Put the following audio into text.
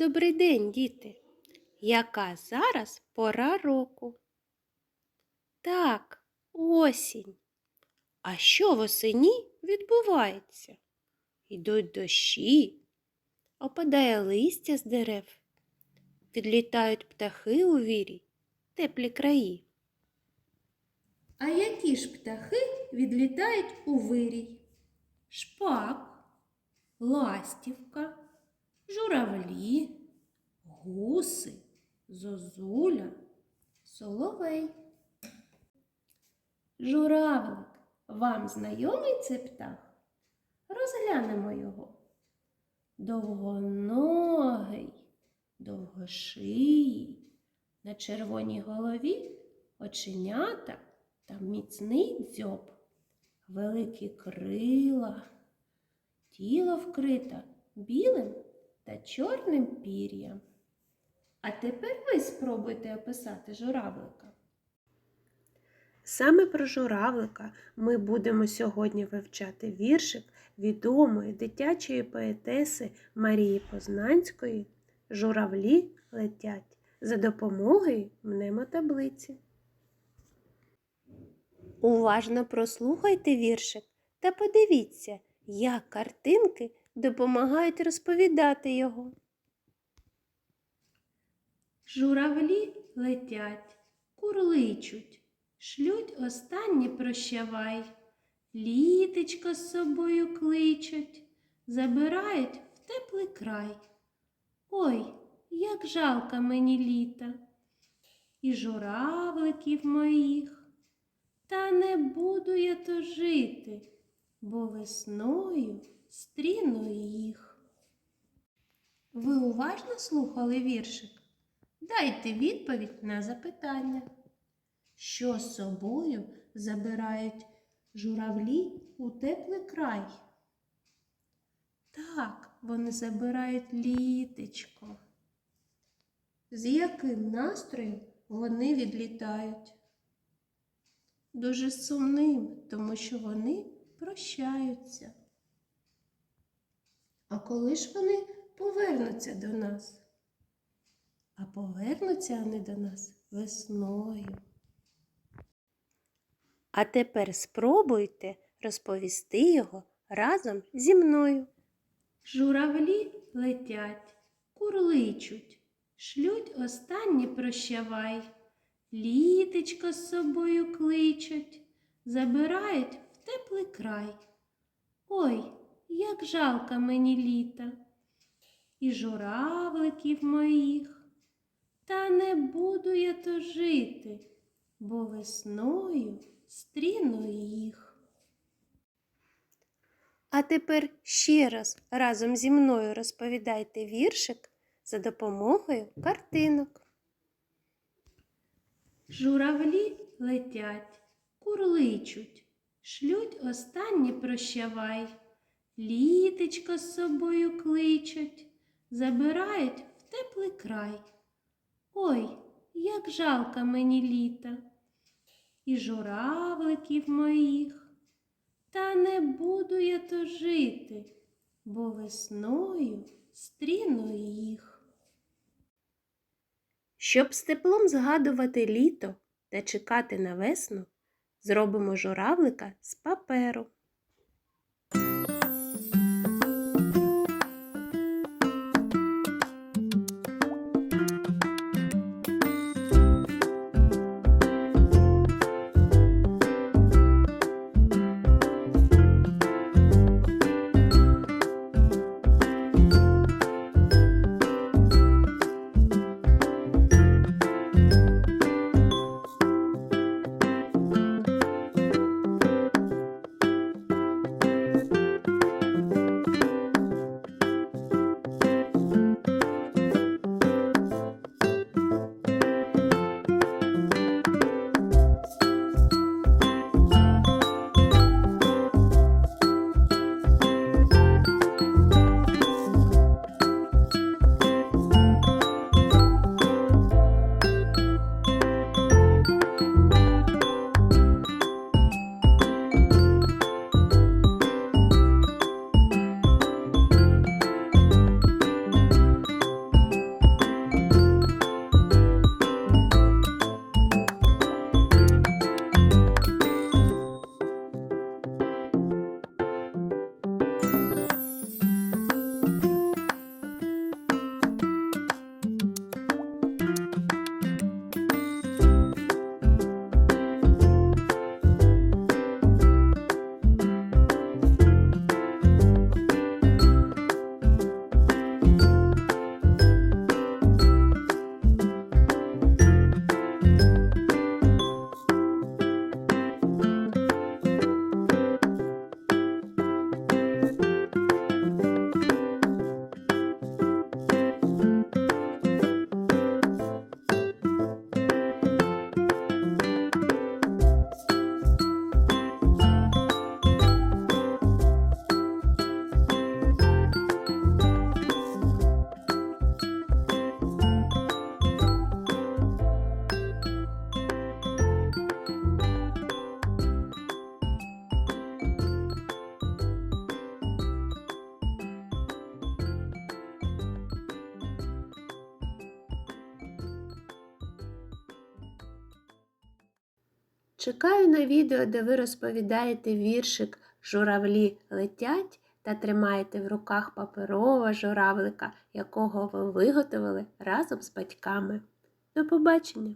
Добрий день, діти. Яка зараз пора року? Так, осінь. А що восені відбувається? Йдуть дощі, опадає листя з дерев, відлітають птахи у вірі, теплі краї. А які ж птахи відлітають у вирій? Шпак, ластівка, журавлі, гуси, зозуля, соловей. Журавлик, вам знайомий цей птах? Розглянемо його. Довгоногий, довгошиїй, на червоній голові оченята та міцний дзьоб, великі крила, тіло вкрите білим та чорним пір'ям. А тепер ви спробуйте описати журавлика. Саме про журавлика ми будемо сьогодні вивчати віршик відомої дитячої поетеси Марії Познанської Журавлі летять за допомогою мнемотаблиці. Уважно прослухайте віршик та подивіться, як картинки допомагають розповідати його. Журавлі летять, курличуть, шлють останні прощавай, літечко з собою кличуть, забирають в теплий край. Ой, як жалко мені літа, і журавликів моїх, та не буду я то жити, бо весною стріну їх. Ви уважно слухали віршик? Дайте відповідь на запитання. Що з собою забирають журавлі у теплий край? Так, вони забирають літечко. З яким настроєм вони відлітають? Дуже сумним, тому що вони прощаються. А коли ж вони повернуться до нас? А повернуться вони до нас весною. А тепер спробуйте розповісти його разом зі мною. Журавлі летять, курличуть, шлють останні прощавай, літечко з собою кличуть, забирають в теплий край. Ой, як жалко мені літа, і журавликів моїх. Та не буду я то жити, бо весною стріну їх. А тепер ще раз разом зі мною розповідайте віршик за допомогою картинок. Журавлі летять, курличуть, шлють останні прощавай, літечко з собою кличуть, забирають в теплий край. Ой, як жалко мені літа, і журавликів моїх, та не буду я то жити, бо весною стріну їх. Щоб з теплом згадувати літо та чекати на весну, зробимо журавлика з паперу. Чекаю на відео, де ви розповідаєте віршик Журавлі летять та тримаєте в руках паперового журавлика, якого ви виготовили разом з батьками. До побачення!